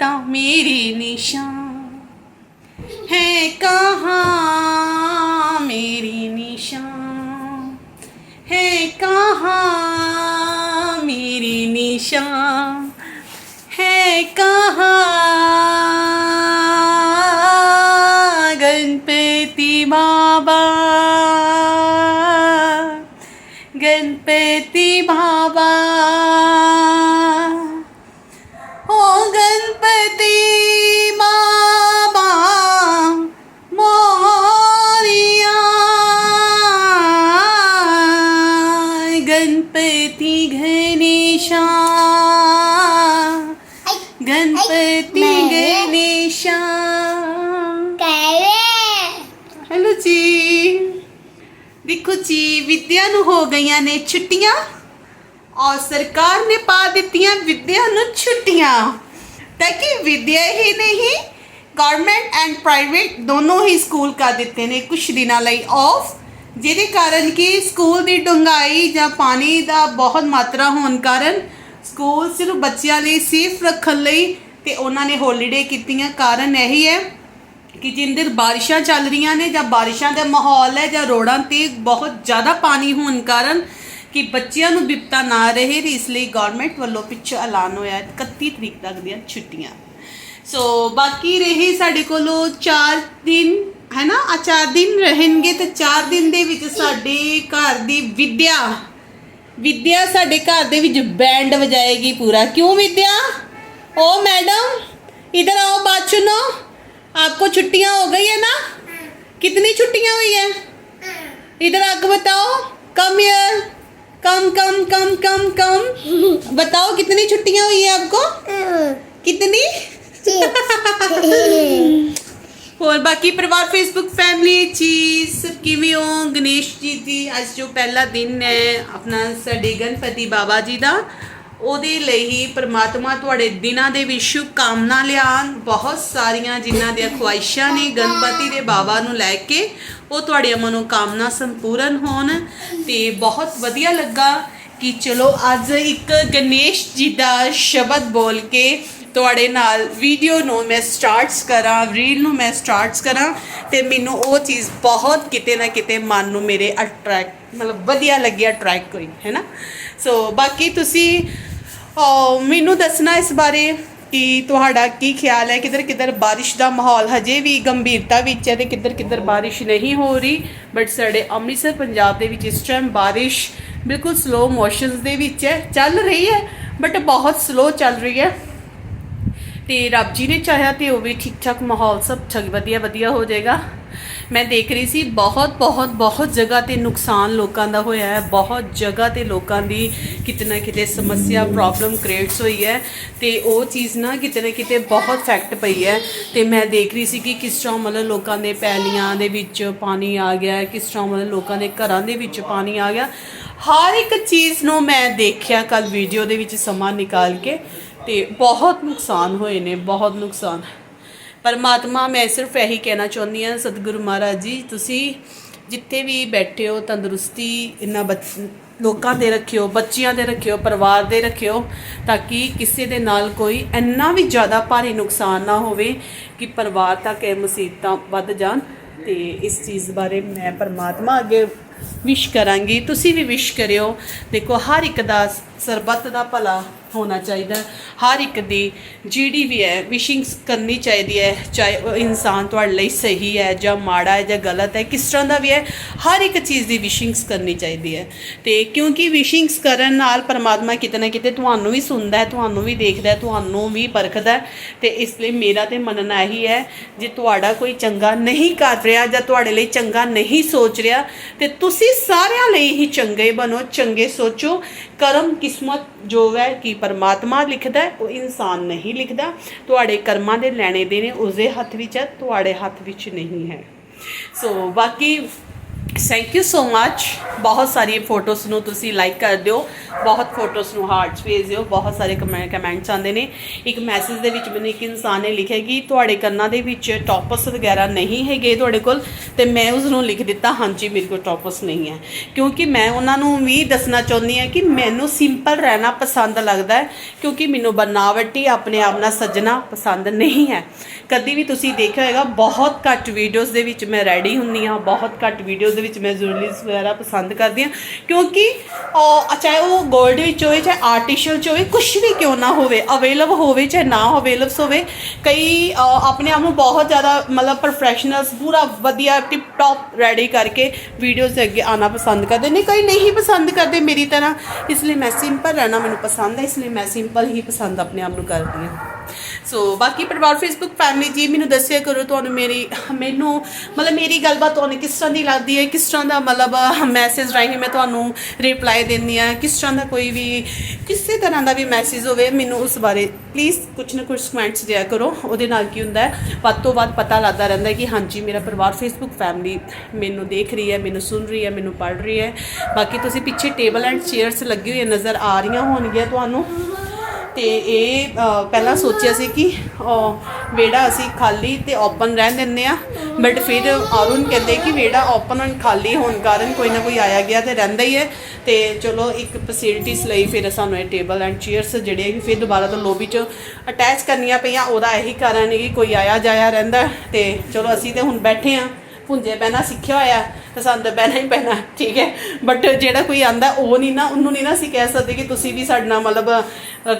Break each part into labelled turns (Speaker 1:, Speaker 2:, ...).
Speaker 1: ਤਾਂ मेरे निशान है कहाँ मेरे निशान है कहाँ मेरे निशान है कहाँ ਜੀ। ਦੇਖੋ ਜੀ, ਵਿਦਿਆ ਨੂੰ ਹੋ ਗਈਆਂ ਨੇ ਛੁੱਟੀਆਂ ਔਰ ਸਰਕਾਰ ਨੇ ਪਾ ਦਿੱਤੀਆਂ ਵਿਦਿਆ ਨੂੰ ਛੁੱਟੀਆਂ। ਤਾਂ ਕਿ ਵਿਦਿਆ ਹੀ ਨਹੀਂ ਗਵਰਨਮੈਂਟ ਐਂਡ ਪ੍ਰਾਈਵੇਟ ਦੋਨੋਂ ਹੀ ਸਕੂਲ ਕਰ ਦਿੱਤੇ ਨੇ ਕੁਝ ਦਿਨਾਂ ਲਈ ਆਫ ਜਿਹਦੇ ਕਾਰਨ ਕਿ ਸਕੂਲ ਦੀ ਡੂੰਘਾਈ ਜਾਂ ਪਾਣੀ ਦਾ ਬਹੁਤ ਮਾਤਰਾ ਹੋਣ ਕਾਰਨ ਸਕੂਲ ਸਿਰਫ ਬੱਚਿਆਂ ਲਈ ਸੇਫ ਰੱਖਣ ਲਈ ਤੇ ਉਹਨਾਂ ਨੇ ਹੌਲੀਡੇ ਕੀਤੀਆਂ। ਕਾਰਨ ਇਹੀ ਹੈ ਕਿ ਜਿੰਨ ਦਿਨ ਬਾਰਿਸ਼ਾਂ ਚੱਲ ਰਹੀਆਂ ਨੇ ਜਾਂ ਬਾਰਿਸ਼ਾਂ ਦਾ ਮਾਹੌਲ ਹੈ ਜਾਂ ਰੋੜਾਂ ਤੇ ਬਹੁਤ ਜ਼ਿਆਦਾ ਪਾਣੀ ਹੋਣ ਕਾਰਨ ਕਿ ਬੱਚਿਆਂ ਨੂੰ ਬਿਪਤਾ ਨਾ ਰਹੇ ਇਸ ਲਈ ਗਵਰਨਮੈਂਟ ਵੱਲੋਂ ਪਿੱਛੇ ਐਲਾਨ ਹੋਇਆ 31 ਤਰੀਕ ਤੱਕ ਦੀਆਂ ਛੁੱਟੀਆਂ। ਸੋ ਬਾਕੀ ਰਹੇ ਸਾਡੇ ਕੋਲੋਂ 4 ਦਿਨ, ਹੈ ਨਾ? ਆ ਦਿਨ ਰਹਿਣਗੇ ਤੇ 4 ਦਿਨ ਦੇ ਵਿੱਚ ਸਾਡੇ ਘਰ ਦੀ ਵਿਦਿਆ ਵਿਦਿਆ ਸਾਡੇ ਘਰ ਦੇ ਵਿੱਚ ਬੈਂਡ ਵਜਾਏਗੀ ਪੂਰਾ। ਕਿਉਂ ਵਿਦਿਆ? ਓ ਮੈਡਮ, ਇਧਰ ਆਓ, ਬਾਤ ਸੁਣੋ। आपको छुट्टियाँ हो गई है ना? कितनी छुट्टियाँ हुई है? इधर आगे बताओ। कम यार कम कम कम कम कम बताओ, कितनी छुट्टियाँ हुई है आपको? कितनी? और बाकी परिवार फेसबुक फैमिली चीज़ सब किवें गणेश जी जी आज जो पहला दिन है, अपना साढ़े गणपति बाबा जी का ਉਹਦੇ ਲਈ ਹੀ ਪ੍ਰਮਾਤਮਾ ਤੁਹਾਡੇ ਦਿਨਾਂ ਦੇ ਵਿੱਚ ਸ਼ੁਭ ਕਾਮਨਾ ਲਿਆਉਣ ਬਹੁਤ ਸਾਰੀਆਂ ਜਿਨ੍ਹਾਂ ਦੀਆਂ ਖੁਆਇਸ਼ਾਂ ਨੇ ਗਣਪਤੀ ਦੇ ਬਾਬਾ ਨੂੰ ਲੈ ਕੇ, ਉਹ ਤੁਹਾਡੀਆਂ ਮਨੋਕਾਮਨਾ ਸੰਪੂਰਨ ਹੋਣ ਤੇ ਬਹੁਤ ਵਧੀਆ ਲੱਗਾ ਕਿ ਚਲੋ ਅੱਜ ਇੱਕ ਗਣੇਸ਼ ਜੀ ਦਾ ਸ਼ਬਦ ਬੋਲ ਕੇ ਤੁਹਾਡੇ ਨਾਲ ਵੀਡੀਓ ਨੂੰ ਮੈਂ ਸਟਾਰਟਸ ਕਰਾਂ ਰੀਲ ਨੂੰ ਮੈਂ ਸਟਾਰਟਸ ਕਰਾਂ ਤੇ ਮੈਨੂੰ ਉਹ ਚੀਜ਼ ਬਹੁਤ ਕਿਤੇ ਨਾ ਕਿਤੇ ਮਨ ਨੂੰ ਮੇਰੇ ਅਟਰੈਕਟ ਮਤਲਬ ਵਧੀਆ ਲੱਗਿਆ ਅਟਰੈਕਟ ਹੋਈ, ਹੈ ਨਾ? ਸੋ ਬਾਕੀ ਤੁਸੀਂ ਮੈਨੂੰ ਦੱਸਣਾ ਇਸ ਬਾਰੇ ਕਿ ਤੁਹਾਡਾ ਕੀ ਖਿਆਲ ਹੈ? ਕਿਧਰ ਕਿਧਰ ਬਾਰਿਸ਼ ਦਾ ਮਾਹੌਲ ਹਜੇ ਵੀ ਗੰਭੀਰਤਾ ਵਿੱਚ ਹੈ ਤੇ ਕਿਧਰ ਕਿਧਰ ਬਾਰਿਸ਼ ਨਹੀਂ ਹੋ ਰਹੀ? ਬਟ ਸਾਡੇ ਅੰਮ੍ਰਿਤਸਰ, ਪੰਜਾਬ ਦੇ ਵਿੱਚ ਇਸ ਟਾਈਮ ਬਾਰਿਸ਼ ਬਿਲਕੁਲ ਸਲੋ ਮੋਸ਼ਨਸ ਦੇ ਵਿੱਚ ਹੈ, ਚੱਲ ਰਹੀ ਹੈ ਬਟ ਬਹੁਤ ਸਲੋ ਚੱਲ ਰਹੀ ਹੈ। ਤੇ ਰੱਬ ਜੀ ਨੇ ਚਾਹਿਆ ਤੇ ਉਹ ਵੀ ਠੀਕ ਠਾਕ ਮਾਹੌਲ ਸਭ ਠਗ ਵਧੀਆ ਵਧੀਆ ਹੋ ਜਾਏਗਾ। ਮੈਂ ਦੇਖ ਰਹੀ ਸੀ, ਬਹੁਤ ਬਹੁਤ ਬਹੁਤ ਜਗ੍ਹਾ ਤੇ ਨੁਕਸਾਨ ਲੋਕਾਂ ਦਾ ਹੋਇਆ ਹੈ। ਬਹੁਤ ਜਗ੍ਹਾ ਤੇ ਲੋਕਾਂ ਦੀ ਕਿਤੇ ਨਾ ਕਿਤੇ ਸਮੱਸਿਆ ਪ੍ਰੋਬਲਮ ਕ੍ਰੀਏਟਸ ਹੋਈ ਹੈ। ਤੇ ਉਹ ਚੀਜ਼ ਨਾ ਕਿਤੇ ਨਾ ਕਿਤੇ ਬਹੁਤ ਫੈਕਟ ਪਈ ਹੈ। ਤੇ ਮੈਂ ਦੇਖ ਰਹੀ ਸੀ ਕਿ ਕਿਸ ਤਰ੍ਹਾਂ ਮਤਲਬ ਲੋਕਾਂ ਦੇ ਪੈਲੀਆਂ ਦੇ ਵਿੱਚ ਪਾਣੀ ਆ ਗਿਆ ਕਿਸ ਤਰ੍ਹਾਂ ਮਤਲਬ ਲੋਕਾਂ ਦੇ ਘਰਾਂ ਦੇ ਵਿੱਚ ਪਾਣੀ ਆ ਗਿਆ। ਹਰ ਇੱਕ ਚੀਜ਼ ਨੂੰ ਮੈਂ ਦੇਖਿਆ ਕੱਲ ਵੀਡੀਓ ਦੇ ਵਿੱਚ ਸਮਾਂ ਨਿਕਾਲ ਕੇ। ਤੇ ਬਹੁਤ ਨੁਕਸਾਨ ਹੋਏ ਨੇ, ਬਹੁਤ ਨੁਕਸਾਨ। ਪਰਮਾਤਮਾ, ਮੈਂ ਸਿਰਫ ਇਹੀ ਕਹਿਣਾ ਚਾਹੁੰਦੀ ਹਾਂ, ਸਤਿਗੁਰੂ ਮਹਾਰਾਜ ਜੀ, ਤੁਸੀਂ ਜਿੱਥੇ ਵੀ ਬੈਠੇ ਹੋ, ਤੰਦਰੁਸਤੀ ਇਹਨਾਂ ਬੱਚ, ਲੋਕਾਂ ਦੇ ਰੱਖਿਓ, ਬੱਚਿਆਂ ਦੇ ਰੱਖਿਓ, ਪਰਿਵਾਰ ਦੇ ਰੱਖਿਓ, ਤਾਂ ਕਿ ਕਿਸੇ ਦੇ ਨਾਲ ਕੋਈ ਇੰਨਾ ਵੀ ਜ਼ਿਆਦਾ ਭਾਰੀ ਨੁਕਸਾਨ ਨਾ ਹੋਵੇ ਕਿ ਪਰਿਵਾਰ ਤੱਕ ਇਹ ਮੁਸੀਬਤਾਂ ਵੱਧ ਜਾਣ। ਤੇ ਇਸ ਚੀਜ਼ ਬਾਰੇ ਮੈਂ ਪਰਮਾਤਮਾ ਅੱਗੇ ਵਿਸ਼ ਕਰਾਂਗੀ। ਤੁਸੀਂ ਵੀ ਵਿਸ਼ ਕਰਿਓ। ਦੇਖੋ, ਹਰ ਇੱਕ ਦਾ ਸਰਬੱਤ ਦਾ ਭਲਾ ਹੋਣਾ ਚਾਹੀਦਾ ਹਰ ਇੱਕ ਦੀ ਜਿਹੜੀ ਵੀ ਹੈ ਵਿਸ਼ਿੰਗਸ ਕਰਨੀ ਚਾਹੀਦੀ ਹੈ, ਚਾਹੇ ਉਹ ਇਨਸਾਨ ਤੁਹਾਡੇ ਲਈ ਸਹੀ ਹੈ ਜਾਂ ਮਾੜਾ ਹੈ ਜਾਂ ਗਲਤ ਹੈ, ਕਿਸ ਤਰ੍ਹਾਂ ਦਾ ਵੀ ਹੈ, ਹਰ ਇੱਕ ਚੀਜ਼ ਦੀ ਵਿਸ਼ਿੰਗਸ ਕਰਨੀ ਚਾਹੀਦੀ ਹੈ। ਤੇ ਕਿਉਂਕਿ ਵਿਸ਼ਿੰਗਸ ਕਰਨ ਨਾਲ ਪਰਮਾਤਮਾ ਕਿਤੇ ਨਾ ਕਿਤੇ ਤੁਹਾਨੂੰ ਵੀ ਸੁਣਦਾ ਹੈ, ਤੁਹਾਨੂੰ ਵੀ ਦੇਖਦਾ ਹੈ, ਤੁਹਾਨੂੰ ਵੀ ਪਰਖਦਾ ਹੈ। ਤੇ ਇਸ ਲਈ ਮੇਰਾ ਤੇ ਮੰਨਣਾ ਇਹੀ ਹੈ, ਜੇ ਤੁਹਾਡਾ ਕੋਈ ਚੰਗਾ ਨਹੀਂ ਕਰ ਰਿਹਾ ਜਾਂ ਤੁਹਾਡੇ ਲਈ ਚੰਗਾ ਨਹੀਂ ਸੋਚ ਰਿਹਾ, ਤੇ ਤੁਸੀਂ ਸਾਰਿਆਂ ਲਈ ਹੀ ਚੰਗੇ ਬਣੋ, ਚੰਗੇ ਸੋਚੋ। ਕਰਮ ਕਿਸਮਤ ਜੋ ਹੈ, ਕਿ ਪਰਮਾਤਮਾ ਲਿਖਦਾ ਉਹ ਇਨਸਾਨ ਨਹੀਂ ਲਿਖਦਾ। ਤੁਹਾਡੇ ਕਰਮਾਂ ਦੇ ਲੈਣੇ ਦੇਣੇ ਉਸਦੇ ਹੱਥ ਵਿੱਚ ਹੈ, ਤੁਹਾਡੇ ਹੱਥ ਵਿੱਚ ਨਹੀਂ ਹੈ। ਸੋ ਬਾਕੀ ਥੈਂਕ ਯੂ ਸੋ ਮੱਚ ਬਹੁਤ ਸਾਰੀ ਫੋਟੋਸ ਨੂੰ ਤੁਸੀਂ ਲਾਈਕ ਕਰ ਦਿਓ। ਬਹੁਤ ਫੋਟੋਸ ਨੂੰ ਹਾਰਟਸ ਭੇਜ ਦਿਓ। ਬਹੁਤ ਸਾਰੇ ਕਮੈਂਟਸ ਆਉਂਦੇ ਨੇ। ਇੱਕ ਮੈਸੇਜ ਦੇ ਵਿੱਚ ਮੈਨੂੰ ਇੱਕ ਇਨਸਾਨ ਨੇ ਲਿਖਿਆ ਕਿ ਤੁਹਾਡੇ ਕੰਨਾਂ ਦੇ ਵਿੱਚ ਟੌਪਸ ਵਗੈਰਾ ਨਹੀਂ ਹੈਗੇ ਤੁਹਾਡੇ ਕੋਲ। ਤੇ ਮੈਂ ਉਸ ਨੂੰ ਲਿਖ ਦਿੱਤਾ, ਹਾਂਜੀ, ਮੇਰੇ ਕੋਲ ਟੌਪਸ ਨਹੀਂ ਹੈ। ਕਿਉਂਕਿ ਮੈਂ ਉਹਨਾਂ ਨੂੰ ਵੀ ਦੱਸਣਾ ਚਾਹੁੰਦੀ ਹਾਂ ਕਿ ਮੈਨੂੰ ਸਿੰਪਲ ਰਹਿਣਾ ਪਸੰਦ ਲੱਗਦਾ ਹੈ। ਕਿਉਂਕਿ ਮੈਨੂੰ ਬਨਾਵਟੀ ਆਪਣੇ ਆਪ ਨਾਲ ਸੱਜਣਾ ਪਸੰਦ ਨਹੀਂ ਹੈ। ਕਦੀ ਵੀ ਤੁਸੀਂ ਦੇਖਿਆ ਹੋਵੇਗਾ ਬਹੁਤ ਘੱਟ ਵੀਡੀਓਜ਼ ਦੇ ਵਿੱਚ ਮੈਂ ਰੈਡੀ ਹੁੰਨੀ ਹਾਂ। ਬਹੁਤ ਘੱਟ ਵੀਡੀਓਜ਼ ਦੇ ਵਿੱਚ ਮੈਂ ਜੁਐਲਰੀਜ਼ ਵਗੈਰਾ ਪਸੰਦ ਕਰਦੀ ਹਾਂ। ਕਿਉਂਕਿ ਚਾਹੇ ਉਹ 골ਡ ਵਿੱਚ ਹੋਵੇ, ਚਾਹੇ ਆਰਟੀਫੀਸ਼ੀਅਲ ਚ ਹੋਵੇ ਕੁਝ ਵੀ ਕਿਉਂ ਨਾ ਹੋਵੇ ਅਵੇਲੇਬਲ ਹੋਵੇ ਚਾਹੇ ਨਾ ਅਵੇਲੇਬਲ ਹੋਵੇ, ਕਈ ਆਪਣੇ ਆਪ ਨੂੰ ਬਹੁਤ ਜ਼ਿਆਦਾ ਮਤਲਬ ਪ੍ਰੋਫੈਸ਼ਨਲਸ ਪੂਰਾ ਵਧੀਆ ਟਿਪ ਟੌਪ ਰੈਡੀ ਕਰਕੇ ਵੀਡੀਓਜ਼ ਦੇ ਅੱਗੇ ਆਣਾ ਪਸੰਦ ਕਰਦੇ ਨੇ। ਕਈ ਨਹੀਂ ਪਸੰਦ ਕਰਦੇ ਮੇਰੀ ਤਰ੍ਹਾਂ। ਇਸ ਲਈ ਮੈਂ ਸਿੰਪਲ ਰਹਿਣਾ ਮੈਨੂੰ ਪਸੰਦ ਹੈ, ਇਸ ਲਈ ਮੈਂ ਸਿੰਪਲ ਹੀ ਪਸੰਦ ਆਪਣੇ ਆਪ ਨੂੰ ਕਰਦੀ ਹਾਂ। ਸੋ ਬਾਕੀ ਪਰਿਵਾਰ ਫੇਸਬੁੱਕ ਫੈਮਿਲੀ ਜੀ, ਮੈਨੂੰ ਦੱਸਿਆ ਕਰੋ, ਤੁਹਾਨੂੰ ਮੇਰੀ, ਮੈਨੂੰ, ਮਤਲਬ ਮੇਰੀ ਗੱਲਬਾਤ ਤੁਹਾਨੂੰ ਕਿਸ ਤਰ੍ਹਾਂ ਦੀ ਲੱਗਦੀ ਹੈ ਕਿਸ ਤਰ੍ਹਾਂ ਦਾ ਮਤਲਬ ਮੈਸੇਜ ਰਾਹੀਂ ਮੈਂ ਤੁਹਾਨੂੰ ਰਿਪਲਾਈ ਦਿੰਦੀ ਆ ਕਿਸ ਤਰ੍ਹਾਂ ਦਾ ਕੋਈ ਵੀ, ਕਿਸੇ ਤਰ੍ਹਾਂ ਦਾ ਵੀ ਮੈਸੇਜ ਹੋਵੇ, ਮੈਨੂੰ ਉਸ ਬਾਰੇ ਪਲੀਜ਼ ਕੁਝ ਨਾ ਕੁਝ ਕਮੈਂਟਸ ਦਿਆ ਕਰੋ। ਉਹਦੇ ਨਾਲ ਕੀ ਹੁੰਦਾ ਹੈ? ਵੱਧ ਤੋਂ ਵੱਧ ਪਤਾ ਲੱਗਦਾ ਰਹਿੰਦਾ ਕਿ ਹਾਂਜੀ, ਮੇਰਾ ਪਰਿਵਾਰ ਫੇਸਬੁੱਕ ਫੈਮਿਲੀ ਮੈਨੂੰ ਦੇਖ ਰਹੀ ਹੈ, ਮੈਨੂੰ ਸੁਣ ਰਹੀ ਹੈ, ਮੈਨੂੰ ਪੜ੍ਹ ਰਹੀ ਹੈ। ਬਾਕੀ ਤੁਸੀਂ ਪਿੱਛੇ ਟੇਬਲ ਐਂਡ ਚੇਅਰਸ ਲੱਗੀ ਹੋਈ ਨਜ਼ਰ ਆ ਰਹੀਆਂ ਹੋਣਗੀਆਂ ਤੁਹਾਨੂੰ। ਤੇ ਇਹ ਪਹਿਲਾਂ ਸੋਚਿਆ ਸੀ ਕਿ ਅ, ਵਿਹੜਾ ਅਸੀਂ ਖਾਲੀ ਤੇ ਓਪਨ ਰਹਿਣ ਦਿੰਦੇ ਆ ਬਟ ਫਿਰ ਅਰੁਣ ਕਹਿੰਦੇ ਕਿ ਵਿਹੜਾ ਓਪਨ ਐਂਡ ਖਾਲੀ ਹੋਣ ਕਾਰਨ ਕੋਈ ਨਾ ਕੋਈ ਆਇਆ ਗਿਆ ਤੇ ਰਹਿੰਦਾ ਹੀ ਹੈ। ਤੇ ਚਲੋ ਇੱਕ ਫੈਸਿਲਿਟੀਜ਼ ਲਈ ਫਿਰ ਸਾਨੂੰ ਇਹ ਟੇਬਲ ਐਂਡ ਚੇਅਰਸ ਜਿਹੜੇ ਕਿ ਫਿਰ ਦੁਬਾਰਾ ਤੋਂ ਲੋਬੀ 'ਚ ਅਟੈਚ ਕਰਨੀਆਂ ਪਈਆਂ। ਉਹਦਾ ਇਹੀ ਕਾਰਨ ਹੈ ਕਿ ਕੋਈ ਆਇਆ ਜਾਇਆ ਰਹਿੰਦਾ। ਤੇ ਚਲੋ ਅਸੀਂ ਤੇ ਹੁਣ ਬੈਠੇ ਆ ਪੁੰਜੇ ਬਹਿਣਾ ਸਿੱਖਿਆ ਹੋਇਆ ਤੇ ਸਾਨੂੰ ਤਾਂ ਬਹਿਣਾ ਹੀ ਪੈਣਾ ਠੀਕ ਹੈ? ਬਟ ਜਿਹੜਾ ਕੋਈ ਆਂਦਾ, ਉਹ ਨਹੀਂ ਨਾ, ਉਹਨੂੰ ਨਹੀਂ ਨਾ ਅਸੀਂ ਕਹਿ ਸਕਦੇ ਕਿ ਤੁਸੀਂ ਵੀ ਸਾਡੇ ਨਾਲ ਮਤਲਬ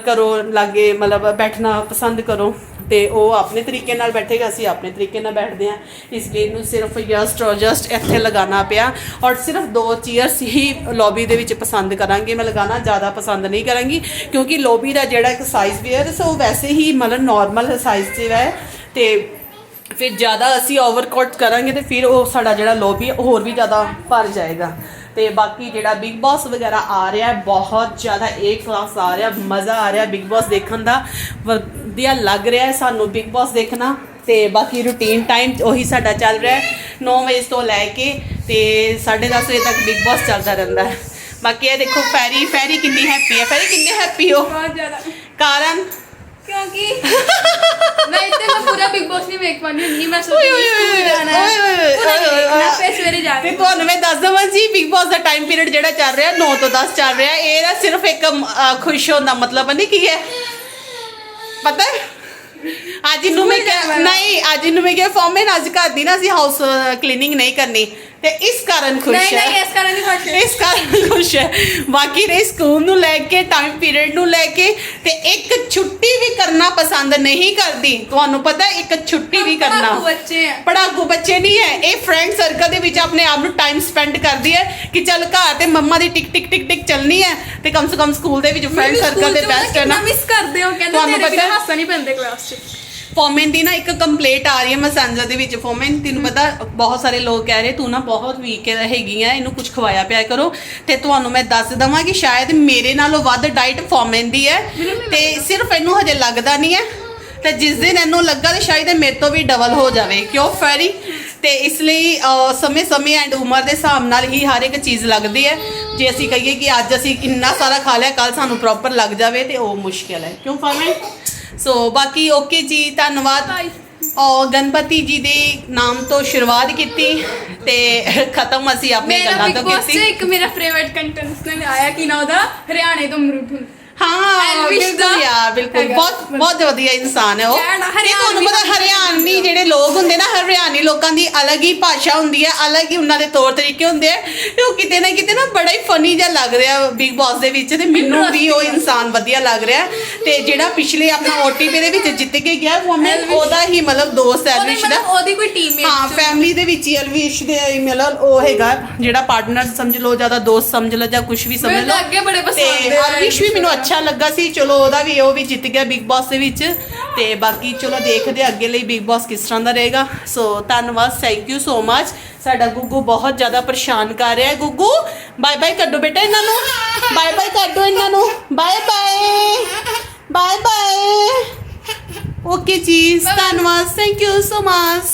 Speaker 1: ਕਰੋ, ਲਾਗੇ ਮਤਲਬ ਬੈਠਣਾ ਪਸੰਦ ਕਰੋ। ਤੇ ਉਹ ਆਪਣੇ ਤਰੀਕੇ ਨਾਲ ਬੈਠੇਗਾ, ਅਸੀਂ ਆਪਣੇ ਤਰੀਕੇ ਨਾਲ ਬੈਠਦੇ ਹਾਂ। ਇਸ ਲਈ ਇਹਨੂੰ ਸਿਰਫ ਜਸਟ ਔਰ ਜਸਟ ਇੱਥੇ ਲਗਾਉਣਾ ਪਿਆ। ਔਰ ਸਿਰਫ ਦੋ ਚੇਅਰਸ ਹੀ ਲੌਬੀ ਦੇ ਵਿੱਚ ਪਸੰਦ ਕਰਾਂਗੇ। ਮੈਂ ਲਗਾਉਣਾ ਜ਼ਿਆਦਾ ਪਸੰਦ ਨਹੀਂ ਕਰਾਂਗੀ, ਕਿਉਂਕਿ ਲੌਬੀ ਦਾ ਜਿਹੜਾ ਇੱਕ ਸਾਈਜ਼ ਵੀ ਹੈ ਸੋ ਵੈਸੇ ਹੀ ਮਤਲਬ ਨਾਰਮਲ ਸਾਈਜ਼ 'ਚ ਹੈ। ਤੇ ਫਿਰ ਜ਼ਿਆਦਾ ਅਸੀਂ ਓਵਰਕੋਟ ਕਰਾਂਗੇ ਤੇ ਫਿਰ ਉਹ ਸਾਡਾ ਜਿਹੜਾ ਲੌਬੀ ਹੋਰ ਵੀ ਜ਼ਿਆਦਾ ਭਰ ਜਾਏਗਾ। ਤੇ ਬਾਕੀ ਜਿਹੜਾ ਬਿਗ ਬਾਸ ਵਗੈਰਾ ਆ ਰਿਹਾ ਹੈ, ਬਹੁਤ ਜ਼ਿਆਦਾ ਏ ਕਲਾਸ ਆ ਰਿਹਾ ਮਜ਼ਾ ਆ ਰਿਹਾ ਬਿਗ ਬਾਸ ਦੇਖਣ ਦਾ। ਵਧੀਆ ਲੱਗ ਰਿਹਾ ਹੈ ਸਾਨੂੰ ਬਿਗ ਬਾਸ ਦੇਖਣਾ। ਤੇ ਬਾਕੀ ਰੂਟੀਨ ਟਾਈਮ ਉਹੀ ਸਾਡਾ ਚੱਲ ਰਿਹਾ ਹੈ 9 ਵਜੇ ਤੋਂ ਲੈ ਕੇ ਤੇ 10:30 ਵਜੇ ਤੱਕ ਬਿਗ ਬਾਸ ਚੱਲਦਾ ਰਹਿੰਦਾ ਹੈ। ਬਾਕੀ ਇਹ ਦੇਖੋ ਫੈਰੀ ਫੈਰੀ ਕਿੰਨੀ ਹੈਪੀ ਹੈ। ਫੈਰੀ ਕਿੰਨੇ ਹੈਪੀ ਹੋ?
Speaker 2: ਬਹੁਤ ਜ਼ਿਆਦਾ।
Speaker 1: ਕਾਰਨ
Speaker 2: ਕਿਉਂਕਿ ਮੈਂ ਇੱਥੇ ਮੈਂ ਪੂਰਾ ਬਿਗ ਬॉस ਨਹੀਂ ਵੇਖ ਪਾਉਂਦੀ ਹੁੰਦੀ ਮੈਂ
Speaker 1: ਓਏ
Speaker 2: ਸੋਚਦੀ
Speaker 1: ਓਏ
Speaker 2: ਸਕੂਲ
Speaker 1: ਓਏ
Speaker 2: ਜਾਣਾ ਹੈ।
Speaker 1: ਓਏ ਓਏ
Speaker 2: ਪੂਰਾ ਨਹੀਂ
Speaker 1: ਓਏ
Speaker 2: ਵੇਖਣਾ
Speaker 1: ਓਏ।
Speaker 2: ਫਿਰ ਸਵੇਰੇ ਜਾ
Speaker 1: ਤੇ
Speaker 2: ਕੇ
Speaker 1: ਤੁਹਾਨੂੰ ਮੈਂ ਦੱਸ ਦਵਾਂ ਜੀ ਬਿਗ ਬਾਸ ਦਾ ਟਾਈਮ ਪੀਰੀਅਡ ਜਿਹੜਾ ਚੱਲ ਰਿਹਾ 9 ਤੋਂ 10 ਚੱਲ ਰਿਹਾ ਇਹ ਨਾ ਸਿਰਫ ਇੱਕ ਖੁਸ਼ ਹੋਣ ਦਾ ਮਤਲਬ ਨਹੀਂ ਕੀ ਹੈ? ਪਤਾ ਹੈ? ਅੱਜ ਇਹਨੂੰ ਮੈਂ ਕਿਹਾ। ਨਹੀਂ ਅੱਜ ਇਹਨੂੰ ਮੈਂ ਕਿਹਾ ਫੋਰਮੈਨ ਅੱਜ ਘਰ ਦੀ ਨਾ ਅਸੀਂ ਹਾਊਸ ਕਲੀਨਿੰਗ ਨਹੀਂ ਕਰਨੀ। ਤੇ ਇਸ ਕਾਰਨ ਖੁਸ਼
Speaker 2: ਨਹੀਂ
Speaker 1: ਹੈ।
Speaker 2: ਨਹੀਂ ਇਸ ਕਾਰਨ ਨਹੀਂ ਖੁਸ਼।
Speaker 1: ਇਸ ਕਾਰਨ ਖੁਸ਼ ਹੈ। ਬਾਕੀ ਦੇ ਸਕੂਲ ਨੂੰ ਲੈ ਕੇ ਟਾਈਮ ਪੀਰੀਅਡ ਨੂੰ ਲੈ ਕੇ ਤੇ ਇੱਕ ਛੁੱਟੀ ਵੀ ਕਰਨਾ ਪਸੰਦ ਨਹੀਂ ਕਰਦੀ। ਤੁਹਾਨੂੰ ਪਤਾ ਹੈ, ਇੱਕ ਛੁੱਟੀ ਵੀ ਕਰਨਾ।
Speaker 2: ਪੜ੍ਹਾਕੂ ਬੱਚੇ ਆ
Speaker 1: ਪੜਾਕੂ ਬੱਚੇ ਨਹੀਂ ਹੈ। ਇਹ ਫਰੈਂਡ ਸਰਕਲ ਦੇ ਵਿੱਚ ਆਪਣੇ ਆਪ ਨੂੰ ਟਾਈਮ ਸਪੈਂਡ ਕਰਦੀ ਹੈ ਕਿ ਚੱਲ ਘਰ ਤੇ ਮੰਮਾ ਦੀ ਟਿਕ ਟਿਕ ਟਿਕ ਟਿਕ ਚੱਲਣੀ ਹੈ ਤੇ ਕਮ ਸੇ ਕਮ ਸਕੂਲ ਦੇ ਵਿੱਚ ਫਰੈਂਡ ਸਰਕਲ ਦੇ ਬੈਸਟ ਹੈ ਨਾ।
Speaker 2: ਮਿਸ ਕਰਦੇ ਹੋ? ਕਹਿੰਦੇ
Speaker 1: ਤੁਹਾਨੂੰ
Speaker 2: ਤੇਰੇ
Speaker 1: ਪਤਾ
Speaker 2: ਬਿਨਾਂ
Speaker 1: ਹੈ?
Speaker 2: ਹਾਸਾ ਨਹੀਂ ਪੈਂਦੇ ਕਲਾਸ 'ਚ।
Speaker 1: ਫੋਮਨ ਦੀ ਨਾ ਇੱਕ ਕੰਪਲੇਂਟ ਆ ਰਹੀ ਹੈ ਮਸਾਂਜਾ ਦੇ ਵਿੱਚ। ਫੋਮਨ ਤੈਨੂੰ ਪਤਾ ਬਹੁਤ ਸਾਰੇ ਲੋਕ ਕਹਿ ਰਹੇ ਤੂੰ ਨਾ ਬਹੁਤ ਵੀਕ ਹੈਗੀ ਆ ਇਹਨੂੰ ਕੁਝ ਖਵਾਇਆ ਪਿਆ ਕਰੋ। ਤੇ ਤੁਹਾਨੂੰ ਮੈਂ ਦੱਸ ਦਵਾਂ ਕਿ ਸ਼ਾਇਦ ਮੇਰੇ ਨਾਲੋਂ ਵੱਧ ਡਾਈਟ ਫੋਮਨ ਦੀ ਹੈ। ਤੇ ਸਿਰਫ ਇਹਨੂੰ ਹਜੇ ਲੱਗਦਾ ਨਹੀਂ ਹੈ। ਤੇ ਜਿਸ ਦਿਨ ਇਹਨੂੰ ਲੱਗਾ ਤੇ ਸ਼ਾਇਦ ਇਹ ਮੇਰੇ ਤੋਂ ਵੀ ਡਬਲ ਹੋ ਜਾਵੇ। ਕਿਉਂ? ਫੈਰੀ ਤੇ ਇਸ ਲਈ ਸਮੇਂ-ਸਮੇਂ ਐਂਡ ਉਮਰ ਦੇ ਹਿਸਾਬ ਨਾਲ ਹੀ ਹਰ ਇੱਕ ਚੀਜ਼ ਲੱਗਦੀ ਹੈ। ਜੇ ਅਸੀਂ ਕਹੀਏ ਕਿ ਅੱਜ ਅਸੀਂ ਇੰਨਾ ਸਾਰਾ ਖਾ ਲਿਆ ਕੱਲ ਸਾਨੂੰ ਪ੍ਰੋਪਰ ਲੱਗ ਜਾਵੇ ਤੇ ਉਹ ਮੁਸ਼ਕਿਲ ਹੈ। ਕਿਉਂ ਫਰਮੈਨ ਸੋ ਬਾਕੀ ਓਕੇ ਜੀ ਧੰਨਵਾਦ. ਔਰ ਗਣਪਤੀ ਜੀ ਦੇ ਨਾਮ ਤੋਂ ਸ਼ੁਰੂਆਤ ਕੀਤੀ ਤੇ ਖਤਮ ਅਸੀਂ ਆਪਣੀ
Speaker 2: ਮੇਰਾ
Speaker 1: ਗੱਲਾਂ
Speaker 2: ਬਿਗ
Speaker 1: ਤੋਂ
Speaker 2: ਬॉस 'ਚ
Speaker 1: ਕੀਤੀ
Speaker 2: ਇੱਕ ਮੇਰਾ ਫੇਵਰਿਟ ਕੰਟੈਸਟੈਂਟ ਆਇਆ ਕਿ ਨਾ ਉਹਦਾ? ਹਰਿਆਣੇ ਤੋਂ ਮਰੂਥੁਲ
Speaker 1: ਹਾਂ
Speaker 2: Elvish
Speaker 1: ਬਿਲਕੁਲ
Speaker 2: ਦਾ
Speaker 1: ਯਾਰ ਬਿਲਕੁਲ।
Speaker 2: ਹੈਗਾ।
Speaker 1: ਬਹੁਤ ਬਹੁਤ ਵਧੀਆ ਇਨਸਾਨ ਹੈ ਉਹ।
Speaker 2: ਕਹਿਣ,
Speaker 1: ਤੇ ਤੁਹਾਨੂੰ
Speaker 2: ਹਰਿਆਣਵੀ
Speaker 1: ਪਤਾ
Speaker 2: ਭਾਸ਼ਾ
Speaker 1: ਹਰਿਆਣਵੀ ਜਿਹੜੇ ਲੋਕ ਹੁੰਦੇ ਨਾ ਹਰਿਆਣੀ ਲੋਕਾਂ ਦੀ ਅਲੱਗ ਹੀ ਭਾਸ਼ਾ ਹੁੰਦੀ ਹੈ ਅਲੱਗ ਹੀ ਉਹਨਾਂ ਦੇ ਤੌਰ ਤਰੀਕੇ ਹੁੰਦੇ ਆ। ਤੇ ਉਹ ਕਿਤੇ ਨਾ ਕਿਤੇ ਨਾ ਬੜਾ ਹੀ ਫਨੀ ਜਿਹਾ ਲੱਗ ਰਿਹਾ ਬਿਗ ਬਾਸ ਦੇ ਵਿੱਚ ਤੇ ਮੈਨੂੰ ਵੀ ਉਹ ਇਨਸਾਨ ਵਧੀਆ ਲੱਗ ਰਿਹਾ। ਤੇ ਜਿਹੜਾ ਪਿਛਲੇ ਆਪਣਾ OTP ਦੇ ਵਿੱਚ ਜਿੱਤ ਕੇ ਗਿਆ ਉਹ ਮੈਂ
Speaker 2: Elvish।
Speaker 1: ਉਹਦਾ ਹੀ ਮਤਲਬ ਦੋਸਤ ਹੈ
Speaker 2: ਉਹਦੀ
Speaker 1: ਐਲਵਿਸ਼ ਦਾ।
Speaker 2: ਮਤਲਬ ਉਹਦੀ ਕੋਈ ਟੀਮਮੇਟ
Speaker 1: ਹਾਂ ਫੈਮਿਲੀ ਦੇ ਵਿੱਚ ਹੀ ਅਲਵਿਸ਼ ਦੇ ਮਤਲਬ ਉਹ ਹੈਗਾ ਜਿਹੜਾ ਪਾਰਟਨਰ ਸਮਝ ਲਓ ਦੋਸਤ ਸਮਝ ਲਓ ਜਾਂ ਕੁਝ ਵੀ ਸਮਝ
Speaker 2: ਮੈਨੂੰ
Speaker 1: ਲਓ।
Speaker 2: ਤਾਂ ਅੱਗੇ ਬੜੇ ਪਸੰਦ
Speaker 1: ਤੇ
Speaker 2: ਹੈ
Speaker 1: ਅਲਵਿਸ਼ ਵੀ ਮੈਨੂੰ ਅੱਛਾ ਅੱਛਾ ਲੱਗਾ ਸੀ, ਚਲੋ ਉਹਦਾ ਵੀ, ਉਹ ਵੀ ਜਿੱਤ ਗਿਆ ਬਿਗ ਬਾਸ ਦੇ ਵਿੱਚ। ਤੇ ਬਾਕੀ ਚਲੋ ਦੇਖਦੇ ਹਾਂ ਅੱਗੇ ਲਈ ਬਿਗ ਬਾਸ ਕਿਸ ਤਰ੍ਹਾਂ ਦਾ ਰਹੇਗਾ। ਸੋ ਧੰਨਵਾਦ ਥੈਂਕ ਯੂ ਸੋ ਮਚ ਸਾਡਾ ਗੁੱਗੂ ਬਹੁਤ ਜ਼ਿਆਦਾ ਪਰੇਸ਼ਾਨ ਕਰ ਰਿਹਾ ਹੈ, ਗੁੱਗੂ। ਬਾਏ ਬਾਏ ਕੱਢੋ ਬੇਟਾ ਇਹਨਾਂ ਨੂੰ। ਬਾਏ ਬਾਏ ਕਰ ਦਿਓ ਇਹਨਾਂ ਨੂੰ। Bye bye bye bye okay ji ਧੰਨਵਾਦ ਥੈਂਕ ਯੂ ਸੋ ਮਚ